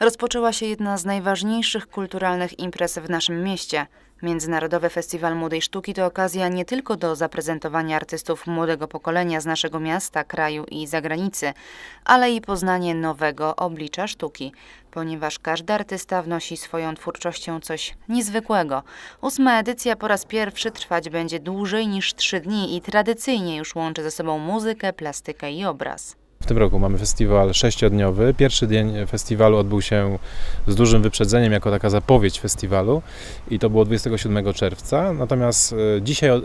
Rozpoczęła się jedna z najważniejszych kulturalnych imprez w naszym mieście. Międzynarodowy Festiwal Młodej Sztuki to okazja nie tylko do zaprezentowania artystów młodego pokolenia z naszego miasta, kraju i zagranicy, ale i poznanie nowego oblicza sztuki, ponieważ każdy artysta wnosi swoją twórczością coś niezwykłego. Ósma edycja po raz pierwszy trwać będzie dłużej niż trzy dni i tradycyjnie już łączy ze sobą muzykę, plastykę i obraz. W tym roku mamy festiwal sześciodniowy. Pierwszy dzień festiwalu odbył się z dużym wyprzedzeniem, jako taka zapowiedź festiwalu i to było 27 czerwca. Natomiast e, dzisiaj e,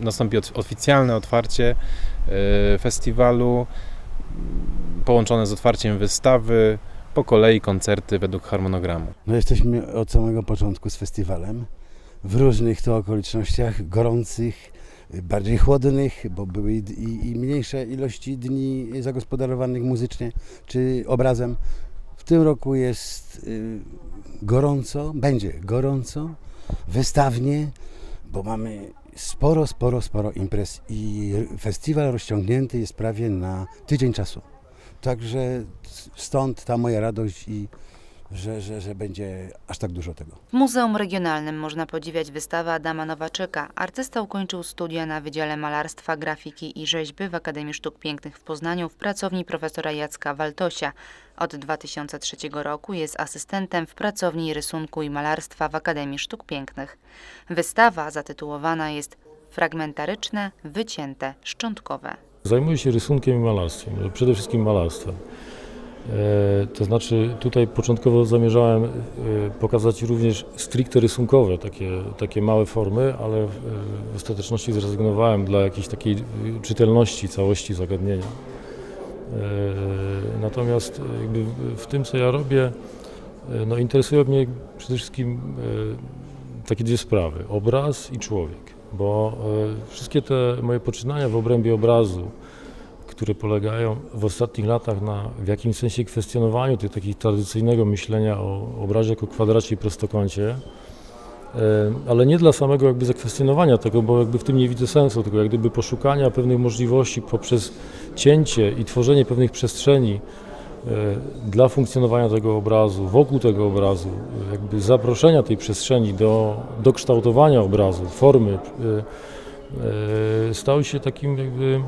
nastąpi oficjalne otwarcie e, festiwalu połączone z otwarciem wystawy, po kolei koncerty według harmonogramu. No jesteśmy od samego początku z festiwalem. W różnych to okolicznościach, gorących, bardziej chłodnych, bo były i, i, mniejsze ilości dni zagospodarowanych muzycznie czy obrazem. W tym roku jest y, gorąco, będzie gorąco, wystawnie, bo mamy sporo, sporo, sporo imprez i festiwal rozciągnięty jest prawie na tydzień czasu. Także stąd ta moja radość i że, że, że będzie aż tak dużo tego. W Muzeum Regionalnym można podziwiać wystawę Adama Nowaczyka. Artysta ukończył studia na Wydziale Malarstwa, Grafiki i Rzeźby w Akademii Sztuk Pięknych w Poznaniu w pracowni profesora Jacka Waltosia. Od 2003 roku jest asystentem w pracowni rysunku i malarstwa w Akademii Sztuk Pięknych. Wystawa zatytułowana jest Fragmentaryczne, wycięte, szczątkowe. Zajmuję się rysunkiem i malarstwem, ale przede wszystkim malarstwem. E, to znaczy tutaj początkowo zamierzałem e, pokazać również stricte rysunkowe, takie, takie małe formy, ale w, ostateczności zrezygnowałem dla jakiejś takiej e, czytelności całości zagadnienia. Natomiast w- tym, co ja robię, no interesują mnie przede wszystkim takie dwie sprawy, obraz i człowiek, bo wszystkie te moje poczynania w obrębie obrazu, które polegają w ostatnich latach na w jakimś sensie kwestionowaniu tych takich tradycyjnego myślenia o obrazie jako kwadracie i prostokącie, e, ale nie dla samego jakby zakwestionowania tego, bo jakby w tym nie widzę sensu, tylko jak gdyby poszukania pewnych możliwości poprzez cięcie i tworzenie pewnych przestrzeni e, dla funkcjonowania tego obrazu, wokół tego obrazu, jakby zaproszenia tej przestrzeni do, do kształtowania obrazu, formy, e, stały się takim jakby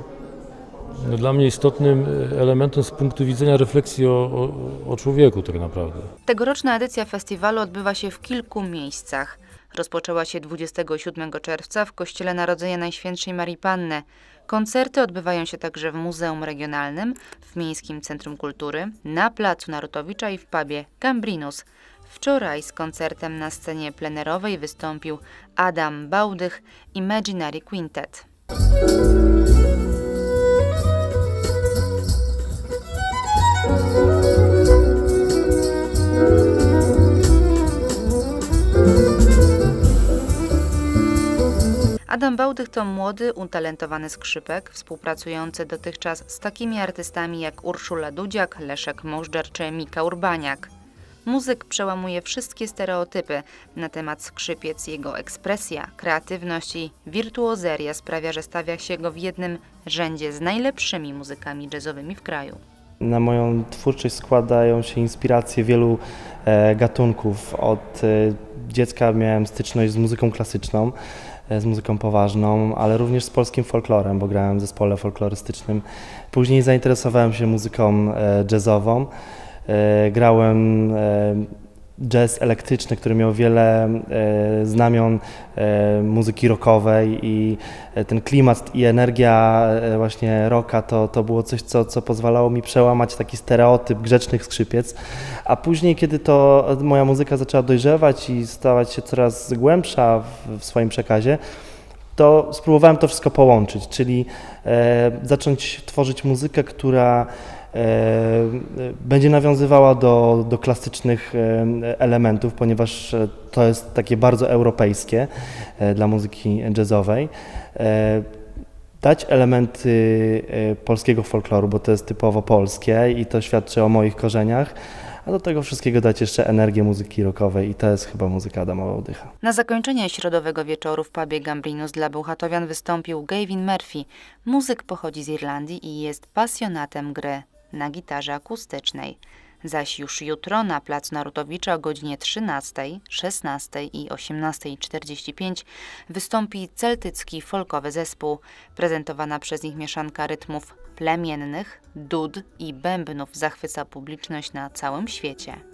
no, dla mnie istotnym e, elementem z punktu widzenia refleksji o, o, o człowieku tak naprawdę. Tegoroczna edycja festiwalu odbywa się w kilku miejscach. Rozpoczęła się 27 czerwca w Kościele Narodzenia Najświętszej Marii Panny. Koncerty odbywają się także w Muzeum Regionalnym, w Miejskim Centrum Kultury, na Placu Narutowicza i w pubie Gambrinus. Wczoraj z koncertem na scenie plenerowej wystąpił Adam Bałdych Imaginary Quintet. Adam Bałdych to młody, utalentowany skrzypek, współpracujący dotychczas z takimi artystami jak Urszula Dudziak, Leszek Możdżer czy Mika Urbaniak. Muzyk przełamuje wszystkie stereotypy na temat skrzypiec. Jego ekspresja, kreatywność i wirtuozeria sprawia, że stawia się go w jednym rzędzie z najlepszymi muzykami jazzowymi w kraju. Na moją twórczość składają się inspiracje wielu e, gatunków. Od e, dziecka miałem styczność z muzyką klasyczną, z muzyką poważną, ale również z polskim folklorem, bo grałem w zespole folklorystycznym. Później zainteresowałem się muzyką e, jazzową. E, grałem e, jazz elektryczny, który miał wiele e, znamion e, muzyki rockowej i e, ten klimat i energia e, właśnie rocka to, to było coś, co, co pozwalało mi przełamać taki stereotyp grzecznych skrzypiec. A później, kiedy to moja muzyka zaczęła dojrzewać i stawać się coraz głębsza w, w swoim przekazie, to spróbowałem to wszystko połączyć, czyli e, zacząć tworzyć muzykę, która będzie nawiązywała do, do klasycznych e, elementów, ponieważ e, to jest takie bardzo europejskie e, dla muzyki jazzowej. E, dać elementy e, polskiego folkloru, bo to jest typowo polskie i to świadczy o moich korzeniach, a do tego wszystkiego dać jeszcze energię muzyki rockowej i to jest chyba muzyka Adama Łodycha. Na zakończenie środowego wieczoru w pubie Gambrinus dla Bełchatowian wystąpił Gavin Murphy. Muzyk pochodzi z Irlandii i jest pasjonatem gry na gitarze akustycznej. zaś już jutro na Placu Narutowicza o godzinie 13, 16 i 18.45 wystąpi celtycki folkowy zespół, prezentowana przez nich mieszanka rytmów plemiennych, dud i bębnów zachwyca publiczność na całym świecie.